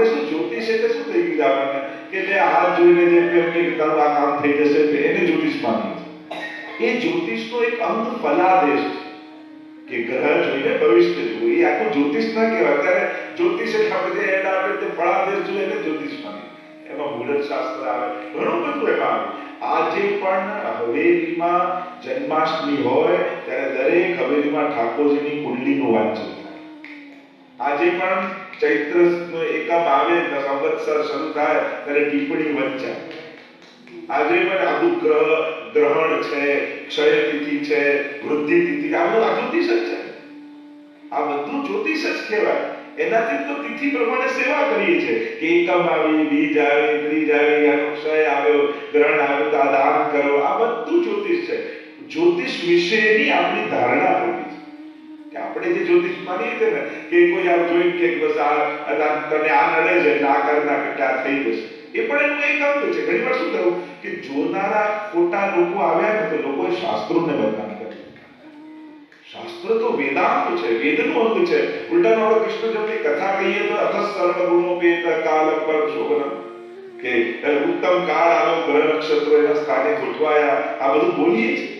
આપણે શું જ્યોતિષ એટલે શું થઈ ગયું છે આપણને કે જે હાથ જોઈને જે એમ કે તારું આ કામ થઈ જશે એટલે એને જ્યોતિષ માનીએ છીએ એ જ્યોતિષનો એક અંગ ફલાદેશ છે કે ગ્રહ જોઈને ભવિષ્ય જોવું એ આખું જ્યોતિષ ના કહેવાય અત્યારે જ્યોતિષ એટલે આપણે જે એડ આપે તે ફળાદેશ જોઈએ એને જ્યોતિષ માનીએ એમાં મુહૂર્ત શાસ્ત્ર આવે ઘણું બધું એમાં આવે આજે પણ હવેલીમાં જન્માષ્ટમી હોય ત્યારે દરેક હવેલીમાં ઠાકોરજીની કુંડલીનું વાંચન થાય આજે પણ ચૈત્ર એકમ આવે ને સંવત્સર શરૂ થાય ત્યારે ટિપ્પણી વંચાય. આજે પણ આદુ ગ્રહ ગ્રહણ છે, ક્ષય તિથિ છે, વૃદ્ધિ તિથિ આ બધું આ જ્યોતિષ જ છે. આ બધું જ્યોતિષ જ કહેવાય. એનાથી તો તિથિ પ્રમાણે સેવા કરીએ છે કે એકમ આવી, બીજ આવી, ત્રીજ આવી, આનો ક્ષય આવ્યો, ગ્રહણ આવ્યું, તો આ દાન કરો. આ બધું જ્યોતિષ છે. જ્યોતિષ વિશેની આપણી ધારણા આપણે જે જ્યોતિષ માની છે ને, કે કોઈ આમ જોઈને કે બસ તને આ નડે છે એટલે આ કરના નાખે થઈ જશે. એ પણ એનું એક અંગ છે. ઘણી વાર શું થયું કે જોનારા ખોટા લોકો આવ્યા ને તો લોકોએ શાસ્ત્રોને બદનામ કરી શાસ્ત્ર તો વેદાંત છે, વેદનું અંગ છે. ઉલટા આપણે કૃષ્ણ જન્મની કથા કહીએ તો અથસ સર્વ ગુણો પેત કાલ પર શોભન કે ઉત્તમ કાળ આવ્યો ગ્રહ નક્ષત્રો એના સ્થાને ગોઠવાયા. આ બધું બોલીએ છીએ.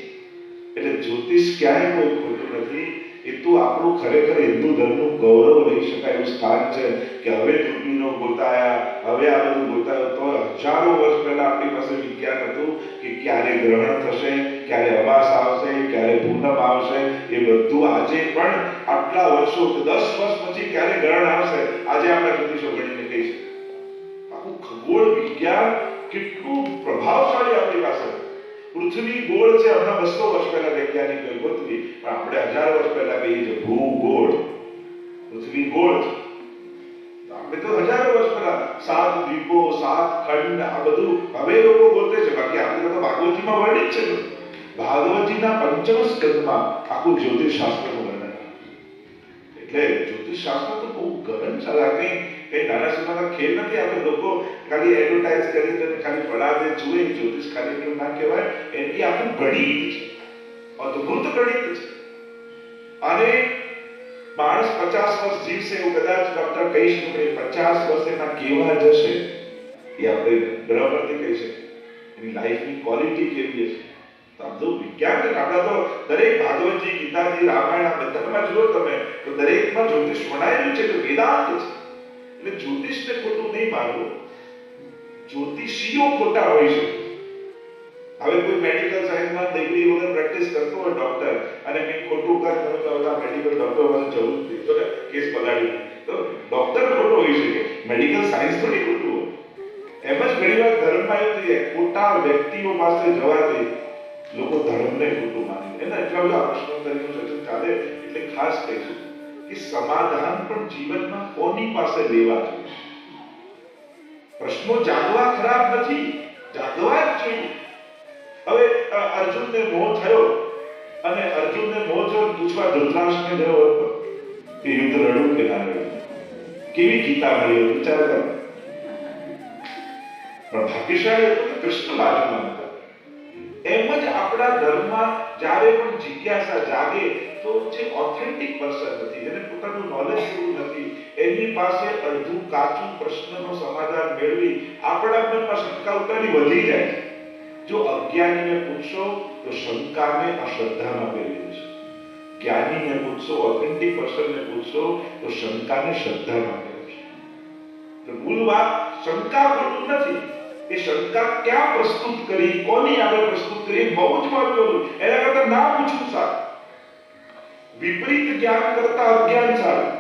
એટલે જ્યોતિષ ક્યાંય કોઈ ખોટું નથી. એ તો આપણું ખરેખર હિન્દુ ધર્મનું ગૌરવ લઈ શકાય એવું સ્થાન છે કે હવે દૂરબીનો ગોતાયા, હવે આ બધું ગોતાયું તો હજારો વર્ષ પહેલા આપણી પાસે વિજ્ઞાન હતું કે ક્યારે ગ્રહણ થશે, ક્યારે અમાસ આવશે, ક્યારે પૂનમ આવશે, એ બધું આજે પણ આટલા વર્ષો, દસ વર્ષ પછી ક્યારે ગ્રહણ આવશે, આજે આપણે જ્યોતિષો ગણીને કહી આખું ખગોળ વિજ્ઞાન કેટલું પ્રભાવશાળી આપણી પાસે. પૃથ્વી ગોળ છે, હમણાં બસો વર્ષ પહેલા વૈજ્ઞાનિકોએ ગોતવી, પણ આપણે હજાર વર્ષ પહેલા કહીએ છીએ ભૂગોળ. પૃથ્વી ગોળ છે. આપણે તો હજારો વર્ષ પહેલા સાત દ્વીપો, સાત ખંડ, આ બધું હવે લોકો બોલતે છે. બાકી આપણે તો ભાગવતજીમાં વર્ણિત છે ભાગવતજીના પંચમ સ્કંદમાં આખું જ્યોતિષ શાસ્ત્રનું વર્ણન એટલે જ્યોતિષ શાસ્ત્ર તો બહુ ગહન છે. કંઈ નાના સુનાના ખેલ નથી, આપણે લોકો ખાલી એડવર્ટાઇઝ કરી દે ખાલી પડાવે, જુએ, જ્યોતિષ ખાલી ના કહેવાય એની આપણે ગણિત છે અદ્ભુત ગણિત છે. અને માણસ પચાસ વર્ષ જીવશે એવું કદાચ ડોક્ટર કહી શકે, પચાસ વર્ષ એના કેવા જશે? એ આપણે ગ્રહ પરથી કહી શકીએ. એની લાઈફની ક્વોલિટી કેવી હશે? બધું વિજ્ઞાન આપણા તો દરેક ભાગવતજી, ગીતાજી, રામાયણ, આ બધામાં જુઓ તમે, તો દરેકમાં જ્યોતિષ વણાયેલું છે કે વેદાંત છે એટલે જ્યોતિષને ખોટું નહીં માનવું. જ્યોતિષીઓ ખોટા હોય છે. હવે કોઈ મેડિકલ સાયન્સમાં ડિગ્રી વગર પ્રેક્ટિસ કરતો હોય ડોક્ટર અને કંઈ ખોટું કર તમે તો બધા મેડિકલ ડોક્ટર પાસે જવું જ નહીં. તો કેસ બગાડી તો ડોક્ટર ખોટો હોઈ શકે મેડિકલ સાયન્સ થોડી ખોટું હોય. એમ જ ઘણીવાર ધર્મમાં એવું થઈ ખોટા વ્યક્તિઓ પાસે જવાથી લોકો ધર્મને ખોટું માને. એના એટલા બધા તરીકે સર્જન ચાલે એટલે ખાસ કહીશું. કે સમાધાન પણ જીવનમાં કોની પાસે લેવા જોઈએ? પ્રશ્નો જાગવા ખરાબ નથી જાગવા જ જોઈએ. હવે અર્જુનને મોહ થયો અને અર્જુનને મોહ થયો પૂછવા ધૃતરાષ્ટ્રને ગયો હતો કે યુદ્ધ લડું કે ના લડું કેવી ગીતા મળી? વિચાર કરો. પણ ભાગ્યશાળી હતો કૃષ્ણ બાજુમાં એમ જ આપણા ધર્મમાં જ્યારે પણ જિજ્ઞાસા જાગે તો જે ઓથેન્ટિક પર્સન નથી જેને પોતાનું નોલેજ પૂરું નથી, એની પાસે અડધું કાચું પ્રશ્નનો સમાધાન મેળવી આપણા મનમાં શંકા ઉતારી વધી જાય. છે. જો અજ્ઞાનીને પૂછશો, તો શંકાને અશ્રદ્ધામાં ફેરવી દેશે. જ્ઞાનીને પૂછશો ઓથેન્ટિક પર્સનને પૂછશો, તો શંકાને શ્રદ્ધામાં ફેરવશે. તો મૂળ વાત, શંકા ખોટું નથી. એ શંકા ક્યાં પ્રસ્તુત કરી? કોની આગળ પ્રસ્તુત કરી? બહુ જ મહત્વનું. એના કરતા ના પૂછવું સારું વિપરીત જ્ઞાન કરતા અજ્ઞાન સારું.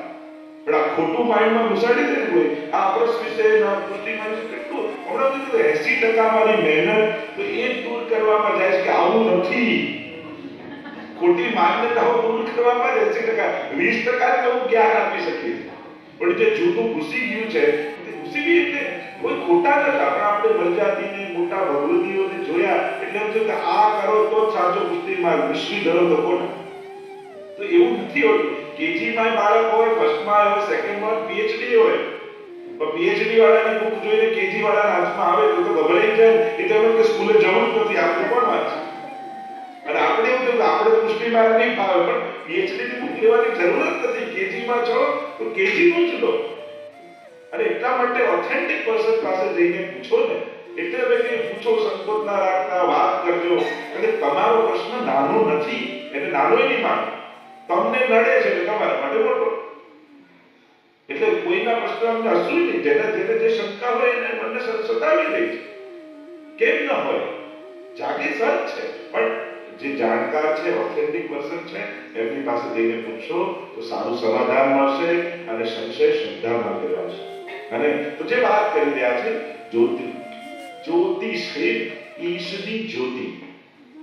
પણ આ ખોટું માઇન્ડમાં ઘુસાડી દે ને કોઈ. આ અપરસ વિશે ના પુષ્ટિમાં કેટલું? હમણાં કીધું એસી ટકા મારી મહેનત તો એ દૂર કરવામાં જાય છે કે આવું નથી. ખોટી માન્યતાઓ દૂર કરવામાં જ એસી ટકા. વીસ ટકા હું જ્ઞાન આપી શકીએ પણ જે જૂનું ઘૂસી ગયું છે, તે ઘૂસી ગયું એટલે કોઈ ખોટા નતા આપણે આપણે પ્રજાતિને મોટા ભગવતીઓને જોયા એટલે એમ કે આ કરો તો સાચો પુષ્ટિ માર્ગ વિશ્વી ધરો તો કોણ? તો એવું નથી હોતું. કેજી માં બાળક હોય ફર્સ્ટમાં હોય સેકન્ડમાં પીએચડી હોય. પણ પીએચડી વાળાની બુક જોઈને કેજી વાળાના હાથમાં આવે તો તો ગભરાઈ જાય એટલે એમ કે સ્કૂલે જવું જ નથી. આપણે કોણ વાંચે અને આપણે એવું કે આપણે તો પુષ્ટિ માર્ગ નહીં ફાવે. પણ પીએચડી ની બુક લેવાની જરૂર જ નથી. કેજી માં છો તો કેજી નું જ લો અને એટલા માટે ઓથેન્ટિક પર્સન પાસે જઈને પૂછો ને, એટલે હવે પૂછો, સંકોચ ના રાખતા, વાત કરજો. અને તમારો પ્રશ્ન નાનો નથી એટલે નાનો નહીં માનો. તમને નડે છે એટલે તમારા માટે મોટો. એટલે કોઈના પ્રશ્ન અમને હસવું નહીં, જેને જેને જે શંકા હોય એને મને સતાવી દે છે. કેમ ન હોય? જાગે સર છે, પણ જે જાણકાર છે ઓથેન્ટિક પર્સન છે, એમની પાસે જઈને પૂછશો તો સારું સમાધાન મળશે અને સંશય શ્રદ્ધામાં ફેરવાશે અને તો જે વાત કરી રહ્યા છે, જ્યોતિ. જ્યોતિષ એ ઈશની જ્યોતિ.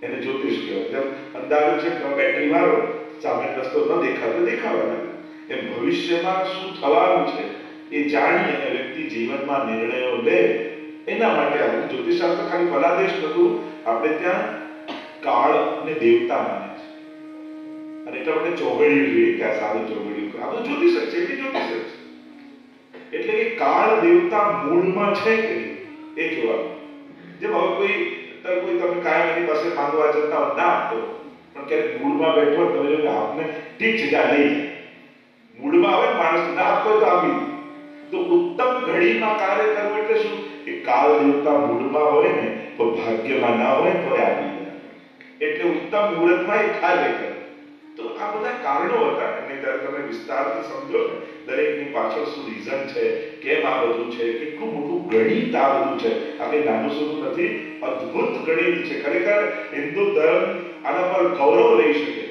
એને જ્યોતિષ કહેવાય. જેમ અંધારું છે તો બેટરી મારો સામે રસ્તો ન દેખાતો દેખાવા લાગે એમ ભવિષ્યમાં શું થવાનું છે, એ જાણી અને વ્યક્તિ જીવનમાં નિર્ણયો લે, એના માટે આપણે જ્યોતિષશાસ્ત્ર ખાલી ફલાદેશ નતું આપણે ત્યાં કાળ અને દેવતા માને છે. અને એટલે આપણે ચોગડિયું જોઈએ કે આ સારું ચોગડિયું આ બધું જ્યોતિષ છે, એ જ્યોતિષ છે. એટલે કે કાળ દેવતા મૂળમાં છે કે એ જોવાનું. જેમ હવે કોઈ કોઈ તમે કાયમ એની પાસે માંગવા જતા ના આપતો પણ ક્યારેક મૂળમાં બેઠો તમે જો આપને ઠીક છે ત્યાં લઈ મૂળમાં આવે માણસ ના આપતો તો આપી તો ઉત્તમ ઘડીમાં કાર્ય કરવું એટલે શું? કે કાળ દેવતા મૂળમાં હોય ને, તો ભાગ્યમાં ના હોય તો આપી એટલે ઉત્તમ મુહૂર્તમાં એ કાર્ય કરે તો આ બધા કારણો હતા. અને ત્યારે તમે વિસ્તારથી સમજો ને, દરેકની પાછળ શું રીઝન છે, કેમ આ બધું છે, કેટલું મોટું ગણિત આ બધું છે. આપણે નાનું સૂનું નથી, અદ્ભુત ગણિત છે. ખરેખર હિન્દુ ધર્મ આના પર ગૌરવ લઈ શકે.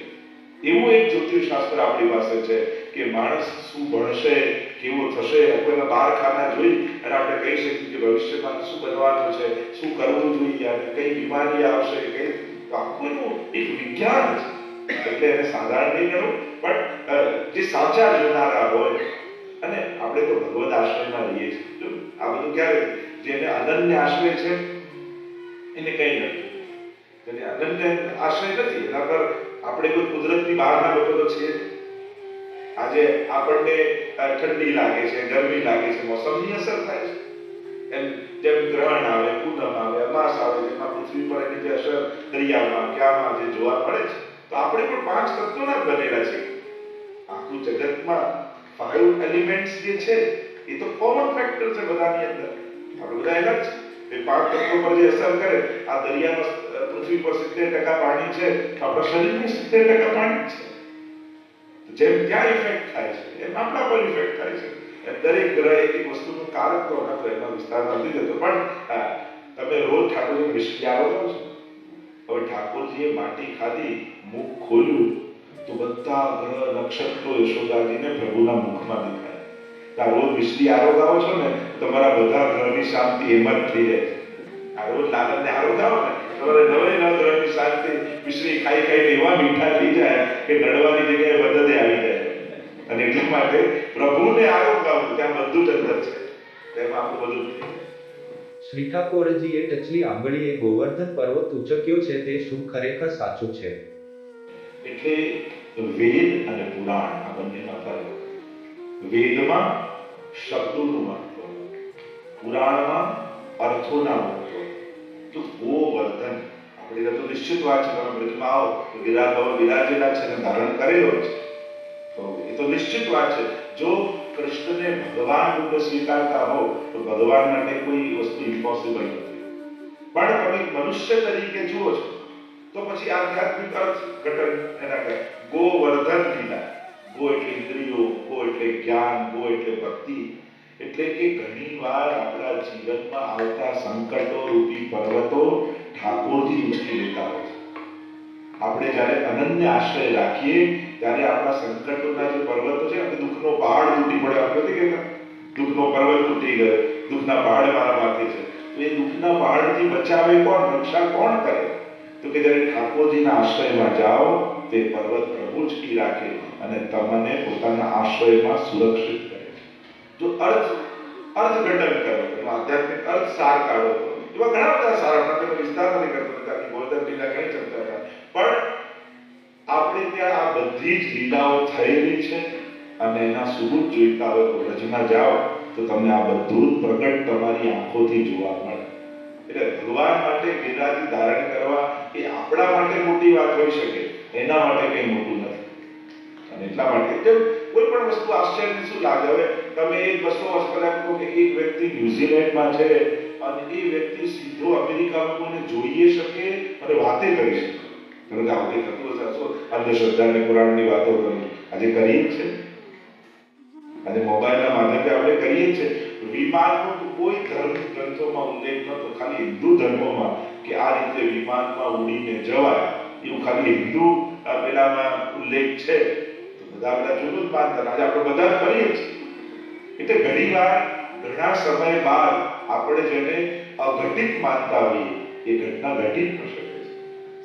એવું એક જ્યોતિષશાસ્ત્ર આપણી પાસે છે કે માણસ શું ભણશે, કેવો થશે કોઈના બાર ખાના જોઈ અને આપણે કહી શકીએ કે ભવિષ્યમાં શું બનવાનું છે, શું કરવું જોઈએ, અને કઈ બીમારી આવશે કઈ આખું એક વિજ્ઞાન છે. એટલે એને સાધારણ નહીં કરવું પણ જે સાચા જોનારા હોય, અને આપણે તો ભગવત આશ્રયમાં રહીએ છીએ. આ બધું ક્યારે? જેને અનન્ય આશ્રય છે, એને કંઈ નથી. એટલે અનન્ય આશ્રય નથી, એના પર આપણે કોઈ કુદરતની બહારના લોકો તો છીએ આજે આપણને ઠંડી લાગે છે, ગરમી લાગે છે, મોસમની અસર થાય છે. એમ જેમ ગ્રહણ આવે, પૂનમ આવે, અમાસ આવે, જેમાં પૃથ્વી પર એની જે અસર દરિયામાં, ક્યાંમાં જે જોવા મળે છે તો આપણે પણ પાંચ તત્વોના બનેલા છે આખું જગતમાં ફાઇવ એલિમેન્ટ્સ જે છે, એ તો કોમન ફેક્ટર છે બધાની અંદર. આપણે બધા એના જ એ પાંચ તત્વો પર જે અસર કરે, આ દરિયામાં પૃથ્વી પર સિત્તેર ટકા પાણી છે, તો આપણા શરીરમાં સિત્તેર ટકા પાણી છે. જેમ ત્યાં ઇફેક્ટ થાય છે, એમ આપણા પર ઇફેક્ટ થાય છે. એમ દરેક ગ્રહ એક વસ્તુનું કારક તો એના વિસ્તારમાં નથી જતો. પણ તમે રોજ ઠાકોરજી મિશ્રી આવો છો. ઠાકોરજીએ માટી ખાધી, મુખ ખોલ્યું, તો બધા ગ્રહ, નક્ષત્રો, યશોદાજીને પ્રભુના મુખમાં દેખાય. આ રોજ આરોગાવો છો ને તમારા બધા ગ્રહની શાંતિ એમ જ થઈ જાય આ રોજ લાલનને આરોગાવો ને તમારે નવે નવ ગ્રહની શાંતિ મિશ્રી ખાઈ ખાઈને એવા મીઠા થઈ જાય કે નડવાની જગ્યાએ મદદે આવી જાય. અને એટલા માટે પ્રભુને આરોગાવું ત્યાં બધું જ અંદર છે. તેમાં આપણું બધું થઈ જાય. શ્રી ઠાકોરજીએ ટચલી આંગળીએ ગોવર્ધન પર્વત ઉચક્યો છે તે શું ખરેખર સાચું છે? એટલે વેદ અને પુરાણ આ બંનેમાં ફરક વેદમાં શબ્દોનું મહત્વ, પુરાણમાં અર્થોના મહત્વ. તો ગોવર્ધન, આપણે તો નિશ્ચિત વાત છે, તમે બ્રજમાં આવો, તો વિરાભાવ વિરાજેલા છે અને ધારણ કરેલો છે. તો એ તો નિશ્ચિત વાત છે. જો કૃષ્ણને ભગવાન રૂપે સ્વીકારતા હો તો ભગવાન માટે કોઈ વસ્તુ ઇમ્પોસિબલ નથી. પણ તમે મનુષ્ય તરીકે જુઓ છો, તો પછી આધ્યાત્મિક અર્થ ઘટન એના કહે, ગોવર્ધન લીલા. ગો એટલે ઇન્દ્રિયો, ગો એટલે જ્ઞાન, ગો એટલે ભક્તિ. એટલે કે ઘણી વાર આપણા જીવનમાં આવતા સંકટો, રૂપી પર્વતો ઠાકોરજી ઉચકી લેતા હોય છે. આપણે જ્યારે અનન્ય આશ્રય રાખીએ ત્યારે આપણા સંકટોના જે પર્વતો છે આપણે દુઃખનો પહાડ તૂટી પડે. આપણે નથી કહેતા? દુઃખનો પર્વત તૂટી ગયો. દુઃખના પહાડ મારા માથે છે. તો એ દુઃખના પહાડથી બચાવે કોણ? રક્ષા કોણ કરે? તો કે જ્યારે ઠાકોરજીના આશ્રયમાં જાઓ, તે પર્વત પ્રભુ જ કી રાખે અને તમને પોતાના આશ્રયમાં સુરક્ષિત કરે જો અર્થ, અર્થઘટન કરો. એનો આધ્યાત્મિક અર્થ સાર કાઢો. એવા ઘણા બધા સારા. તો વિસ્તાર નથી કરતો. લીલા ઘણી ચર્ચા થાય પણ આપણે ત્યાં આ બધી જ લીલાઓ થયેલી છે અને એના સુરૂપ જોઈતા હોય તો રજમાં જાઓ, તો તમને આ બધું પ્રગટ તમારી આંખોથી જોવા મળે. એટલે ભગવાન માટે ગિરરાજી ધારણ કરવા એ આપણા માટે મોટી વાત હોઈ શકે, એના માટે કંઈ મોટું નથી. અને એટલા માટે જેમ કોઈ પણ વસ્તુ આશ્ચર્યની શું લાગે, હવે તમે એક બસો વર્ષ પહેલા કહો કે એક વ્યક્તિ ન્યુઝીલેન્ડમાં છે અને એ વ્યક્તિ સીધો અમેરિકામાં કોઈને જોઈએ શકે અને વાતે કરી શકે. તમે કે આવું થતું હશે. શું? અંધશ્રદ્ધા અને વાતો કરું આજે કરીએ છે. અને મોબાઈલના માધ્યમથી આપણે કરીએ છે. વિમાનનો કોઈ ધર્મ ગ્રંથોમાં ઉલ્લેખ નતો ખાલી હિન્દુ ધર્મમાં કે આ રીતે વિમાનમાં ઉડીને જવાય, એવું ખાલી હિન્દુ પેલામાં ઉલ્લેખ છે. બધા બધા જુદું જ માનતા. આજે આપણે બધા કરીએ છીએ. એટલે ઘણી વાર, ઘણા સમય બાદ આપણે જેને અઘટિત માનતા હોઈએ, એ ઘટના ઘટિત છે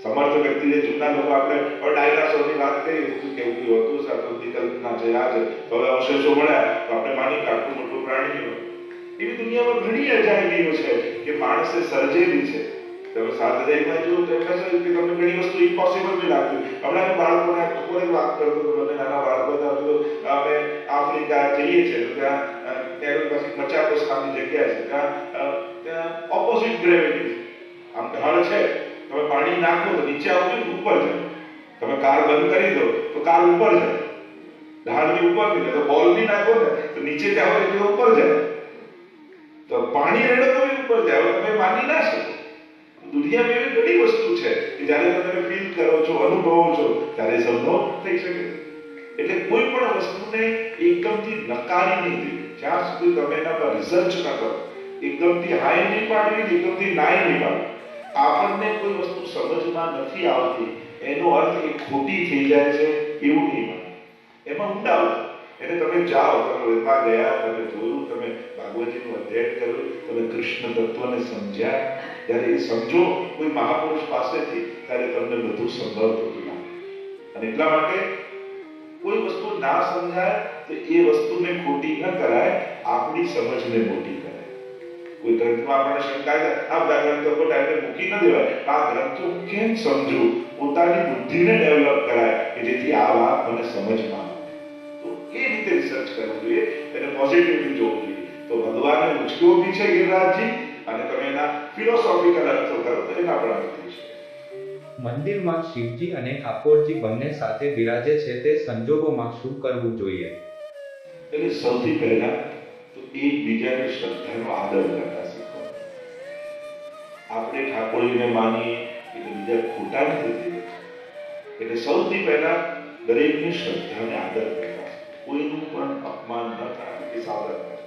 સમર્થ વ્યક્તિ જે જૂના લોકો આપણે હવે ડાયનાસોરની વાત કરી તો કેવું કેવું હતું? કલ્પના છે આ છે હવે અવશેષો મળ્યા, તો આપણે માની કે મોટું પ્રાણી એવી દુનિયામાં ઘણી અજાયબીઓ છે કે માણસે સર્જેલી છે. તમે સાધ્યમાં જુઓ તો એમને શું કે તમને ઘણી વસ્તુ ઇમ્પોસિબલ બી લાગતી હમણાં બાળકોને બપોરે જ વાત કરતો હતો મને નાના બાળકો હતા, તો અમે આફ્રિકા જઈએ છીએ તો ત્યાં ત્યારે ત્યાં પછી મચાકોસ નામની જગ્યા છે. ત્યાં ત્યાં ઓપોઝિટ ગ્રેવિટી આમ ઢાળ છે. તમે પાણી નાખો તો નીચે આવતું ઉપર જાય. તમે કાર બંધ કરી દો તો કાર ઉપર જાય. ઢાળની ઉપર જાય. તો બોલ બી નાખો ને તો નીચે જાવ એટલે ઉપર જાય. તો પાણી રેડો તો ઉપર જાય. તમે માની ના શકો. દુનિયામાં એવી ઘણી વસ્તુ છે કે જ્યારે તમે ફીલ કરો છો, અનુભવો છો, ત્યારે સંભવ થઈ શકે. એટલે કોઈ પણ વસ્તુને એકદમથી નકારી નહીં દેવી જ્યાં સુધી તમે એના પર રિસર્ચ ન કરો. એકદમથી હાઈ નહીં પાડવી એકદમથી નાઈ નહીં પાડવી. આપણને કોઈ વસ્તુ સમજમાં નથી આવતી, એનો અર્થ એ ખોટી થઈ જાય છે એવું નહીં માને એમાં ઊંડા. એટલે તમે જાઓ, તમે વેદમાં ગયા, તમે જોયું, તમે ભાગવતજીનું અધ્યયન કર્યું, તમે કૃષ્ણ તત્વને સમજ્યા. જ્યારે એ સમજો, કોઈ મહાપુરુષ પાસેથી, ત્યારે તમને બધું સંભવ થતું અને એટલા માટે કોઈ વસ્તુ ના સમજાય, તો એ વસ્તુને ખોટી ન કરાય, આપણી સમજને મોટી કરાય. કોઈ ગ્રંથમાં આપણને શંકા છે આ બધા ગ્રંથો પર ટાઈમે મૂકી ન દેવાય. આ ગ્રંથો કેમ સમજવું? પોતાની બુદ્ધિને ડેવલપ કરાય કે જેથી આ વાત મને સમજમાં આવે. તો એ રીતે રિસર્ચ કરવું જોઈએ એને પોઝિટિવલી જોવું જોઈએ. તો ભગવાને ઉચક્યો બી છે ગિરિરાજજી અને તમે એના ફિલોસોફિકલ અર્થો કરો તો એના પણ અર્થ થઈ શકે મંદિરમાં શિવજી અને ઠાકોરજી બંને સાથે બિરાજે છે તે સંજોગોમાં શું કરવું જોઈએ? એટલે સૌથી પહેલા તો એકબીજાની શ્રદ્ધાનો આદર કરતા શીખો આપણે ઠાકોરજીને માનીએ એટલે બીજા ખોટા નથી થઈ જતા. એટલે સૌથી પહેલા દરેકની શ્રદ્ધાને આદર કરતા શીખો. કોઈનું પણ અપમાન ન થાય એ સાવધાન રહો.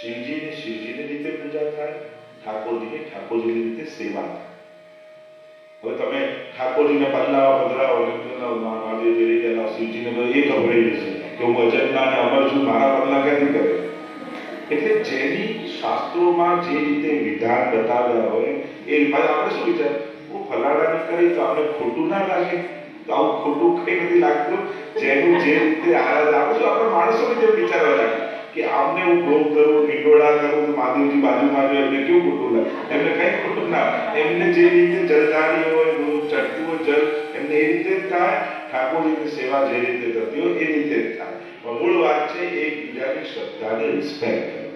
શિવજીની શિવજીની રીતે પૂજા થાય, ઠાકોરજીની ઠાકોરજીની રીતે સેવા થાય હવે તમે ઠાકોરજીને પલ્લાવા, પધરાવો અને પેલા મા- મહાદેવજી લઈ ગયેલા શિવજીને બધું એ ગભરાઈ જશે કે હું અજંતા અને અમર છું, મારા પલ્લા ક્યાંથી કરે એટલે જેની શાસ્ત્રોમાં જે રીતે વિધાન બતાવ્યા હોય, એ રીતે આપણે શું વિચાર? હું ફલાણાને કરી તો આપણે ખોટું ના લાગે. તો આવું ખોટું કઈ નથી લાગતું. જેનું જે રીતે આરાધ આપણે શું આપણે માણસો રીતે વિચારવા લાગે કે આમને હું ભોગ કરું, નિંડોળા કરું તો મહાદેવજી બાજુમાં જો એમને કેવું ખોટું લાગે? એમને કઈ ખોટું ના એમને જે રીતે જલદારી હોય ચડતું હોય જલ એમને એ રીતે થાય. ઠાકોરજીની સેવા જે રીતે થતી હોય, એ રીતે થાય. પણ વાત છે એકબીજાની શ્રદ્ધાને રિસ્પેક્ટ કરવી.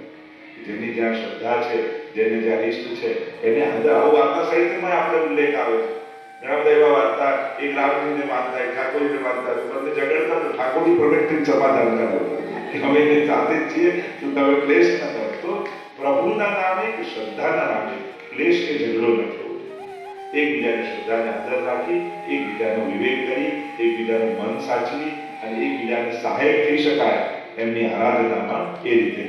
જેની જ્યાં શ્રદ્ધા છે, જેને જ્યાં ઇષ્ટ છે, એને આદર વાર્તા સાહિત્યમાં આપણે ઉલ્લેખ આવે છે. ઘણા બધા એવા વાર્તા એક રામજીને માનતા, એક ઠાકોરજીને માનતા બંને ઝઘડતા ઠાકોરજી પ્રગટથી સમાધાન કરે કે અમે એની સાથે જ છીએ, તો તમે ક્લેશ ન કરો. તો પ્રભુના નામે કે શ્રદ્ધાના નામે ક્લેશ કે ઝઘડો ન થવો. એકબીજાની શ્રદ્ધાને આદર રાખી, એકબીજાનો વિવેક કરી, એકબીજાનું મન સાચવી અને એકબીજાને સહાયક થઈ શકાય એમની આરાધનામાં એ રીતે